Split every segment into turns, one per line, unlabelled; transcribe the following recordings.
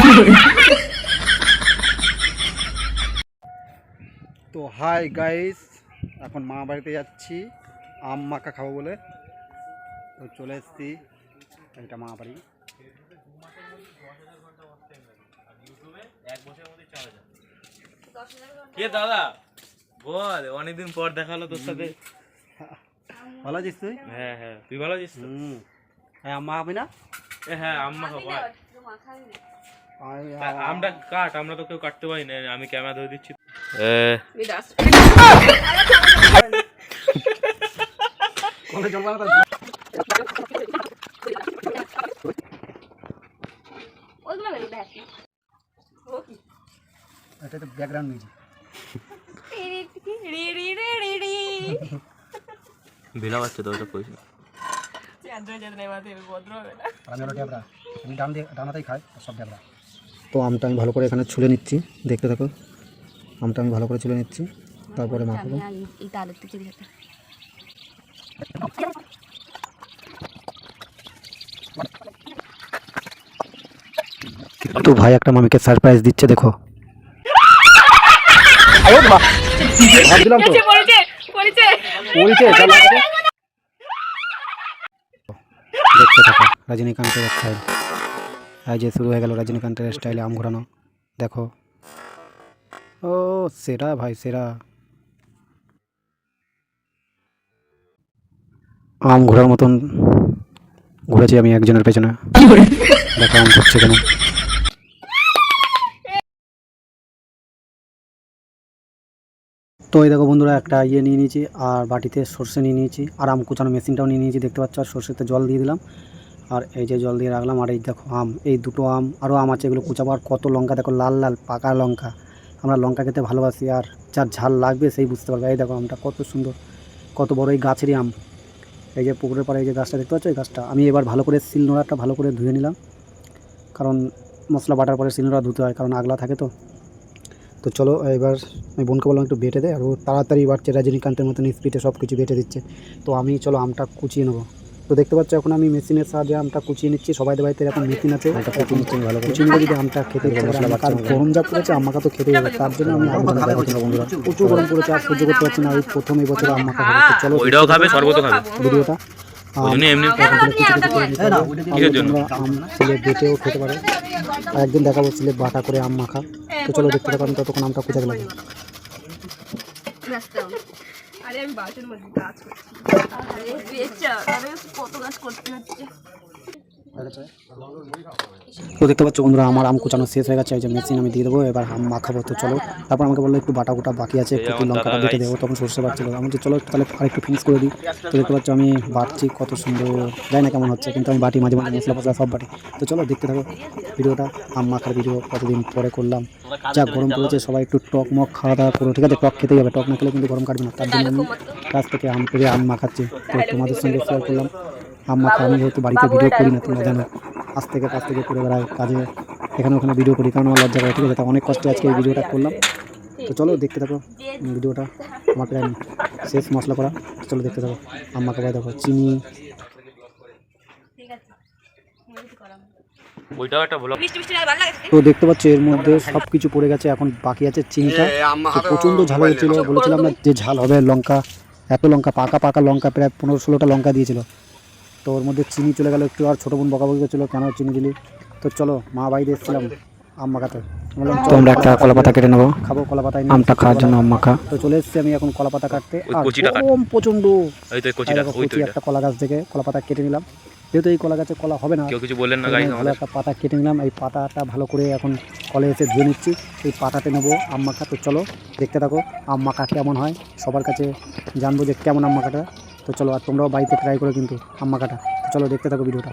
তো hi guys এখন মা বাড়িতে যাচ্ছি। আম মাখা খাব বলে। তো চলে এসেছি এটা মা বাড়ি।
কে দাদা? বল অনেকদিন পর দেখা হলো তোর সাথে।
ভালো আছিস তুই?
হ্যাঁ হ্যাঁ। তুই ভালো আছিস
হুম। হ্যাঁ আম মাখাবি না?
এ হ্যাঁ আম্মা খাব আয়।
আমি-
কাট আমরা তো কেউ কাটতে পারি না আমি ক্যামেরা ধরে দিচ্ছি।
কলে জল এটা তো ব্যাকগ্রাউন্ড মিউজিক
ভিলা বাচ্চা তো ওটা কইস
আমি হলো ড্যাবরা আমি ডান দিয়ে ডানাতেই খাই সব ড্যাবরা তো আমটা আমি ভালো করে এখানে ছুলে নিচ্ছি। দেখতে থাকো। আমটা আমি ভালো করে ছুলে নিচ্ছি। তারপরে মাখাবো। তো ভাই একটা মামিকে সারপ্রাইজ দিচ্ছে দেখো। দেখতে থাকো রজনীকান্তের এই যে শুরু হয়ে গেল রজনীকান্তের স্টাইলে আম ঘোরানো। দেখো। ও, সেরা ভাই, সেরা। আম ঘোরার মতন ঘুরেছি আমি একজনের পেছনে। দেখো আম ঘুরছে কেন। তো এই দেখো বন্ধুরা, একটা ইয়ে নিয়ে নিয়েছি, আর বাটিতে সর্ষে নিয়ে নিয়েছি, আর আম কুচানো মেশিনটাও নিয়ে নিয়েছি, দেখতে পাচ্ছ? আর সর্ষেতে জল দিয়ে দিলাম। আর এই যে জল দিয়ে রাখলাম, আর এই দেখো আম, এই দুটো আম আরও আম আছে এগুলো কুচাবো। আর কত লঙ্কা, দেখো লাল লাল, পাকা লঙ্কা। আমরা লঙ্কা খেতে ভালোবাসি, আর যার ঝাল লাগবে সেই বুঝতে পারবে। এই দেখো আমটা কত সুন্দর, কত বড় এই গাছেরই আম। এই যে পুকুরের পাড়ে এই যে গাছটা দেখতে পাচ্ছ, এই গাছটা। আমি এবার ভালো করে শিলনোড়াটা ভালো করে ধুয়ে নিলাম। কারণ মশলা বাটার পরে শিলনোড়া ধুতে হয়, কারণ আগলা থাকে তো। তো চলো, এবার আমি বোনকে বললাম একটু বেটে দেয় আর ও তাড়াতাড়ি বাড়ছে রজনীকান্তের মতন স্পিডে সব কিছু বেটে দিচ্ছে। তো আমি, চলো আমটা কুচিয়ে নেব। তো দেখতে পাচ্ছ এখন আমি মেশিনের সাহায্যে আমটা কুচিয়ে নিচ্ছি। সবাই বাড়িতে এখন মেশিন আছে। কুচিয়ে নিচ্ছি ভালো কুচিয়ে নিলে যদি আমটা খেতে বাচ্চা গরম যা পড়েছে আম মাখা তো খেতে যাবে তার জন্য আমি বন্ধুরা। প্রচুর গরম পড়েছে আর সহ্য করতে পারছি না। এই প্রথম এই বছর আম মাখা খাব। চলো
ওইটাও খাবে শরবতও খাবে।
ভিডিওটা।
ওই
বেটেও খেতে পারে। আর একদিন দেখাবো ছেলে বাটা করে আম মাখা। তো চলো দেখতে আমি ততক্ষণ আমটা কোথায় গেলাম
আরে আমি বাসের মধ্যে কাজ করছি। আরে বেচা আরে কত কাজ করতে হচ্ছে?
তো দেখতে পাচ্ছ বন্ধুরা আমার আম কুচানো শেষ হয়ে গেছে এই যে মেশিন আমি দিয়ে দেবো এবার আম মাখাবো তো চলো। তারপর আমাকে বলল একটু বাটা গোটা বাকি আছে একটু লঙ্কাটা বেটে দেবো তখন সরষে বাড়ছিল আমি বলছি, চলো তাহলে আর একটু ফিনিশ করে দিই। তো দেখতে পাচ্ছ আমি বাটছি কত সুন্দর। জানি না কেমন হচ্ছে কিন্তু আমি বাটি মাঝে মাঝে মশলা ফসলা সব বাটি। তো চলো দেখতে থাকো ভিডিওটা আম মাখার ভিডিও কতদিন পরে করলাম। যা গরম পড়েছে সবাই একটু টক মক খাওয়া দাওয়া করো ঠিক আছে? টক খেতেই হবে টক না খেলে কিন্তু গরম কাটবে না তার জন্য আমি কাছ থেকে আম পেরে আম মাখাচ্ছি। তো তোমাদের সঙ্গে শেয়ার করলাম। আম মাখা আমি যেহেতু বাড়িতে ভিডিও করি না তোমরা জানো। আজ থেকে পাঁচ থেকে করে বেড়াই কাজে এখানে ওখানে ভিডিও করি কারণ আমার লজ্জা করে ঠিক আছে? তা অনেক কষ্টে আজকে এই ভিডিওটা করলাম। তো চলো দেখতে থাকো ভিডিওটা আমার প্রায় শেষ মশলা করা। চলো দেখতে থাকো। আম মাখা ভাই দেখো চিনি।
ওইটাও একটা ভালো
মিষ্টি মিষ্টি আর ভালো লাগে
তো দেখতে পাচ্ছ এর মধ্যে সব কিছু পড়ে গেছে এখন বাকি আছে চিনিটা। প্রচণ্ড ঝাল হয়েছিল বলেছিলাম না যে ঝাল হবে লঙ্কা এত লঙ্কা পাকা পাকা লঙ্কা প্রায় পনেরো ষোলোটা লঙ্কা দিয়েছিল। তো ওর মধ্যে চিনি চলে গেল একটু আর ছোটো বোন বকাবকি করছিল কেন চিনি দিলি? তো চলো মা বাড়িতে এসেছিলাম আম মাখাতে। তো আমরা একটা কলা পাতা কেটে নেব। খাব কলা পাতা আমটা খাওয়ার জন্য আম মাখা। তো চলে এসেছি আমি এখন কলা পাতা কাটতে।
ওই
আর
কচিটা
গরম প্রচণ্ড।
ওই তো
এই
কচিটা
দেখো
ওই তো
কচি একটা কলা গাছ থেকে কলা পাতা কেটে নিলাম। যেহেতু এই কলা গাছে কলা হবে না
কেউ কিছু বললেন না
ভালো একটা পাতা কেটে নিলাম। এই পাতাটা ভালো করে এখন কলে এসে ধুয়ে নিচ্ছি। এই পাতাতে নেব আম মাখা। তো চলো দেখতে থাকো আম মাখা কেমন হয়। সবার কাছে জানব যে কেমন আম মাখাটা। তো চলো আর তোমরাও বাড়িতে ট্রাই করো কিন্তু আম মাখাটা তো চলো দেখতে থাকো ভিডিওটা।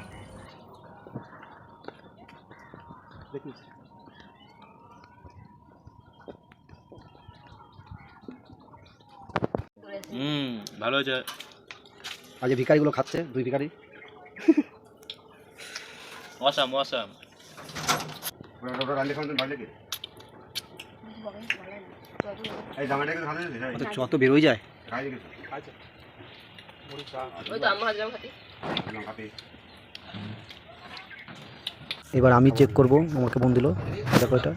হুম ভালো হয়েছে।
আজ ভিকারিগুলো খাচ্ছে দুই ভিকারি
মশাম মশাম
যত বেরোয় যায়
ওই তো আম্মা হাজরাম খাতি
এবার আমি চেক করব আমাকে বোন দিল। দেখো এটা।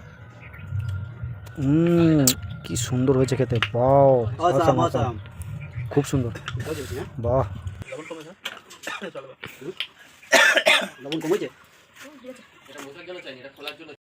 হুম কি সুন্দর হয়েছে খেতে। awesome. খুব সুন্দর। বাহ।
লবণ কমেছে?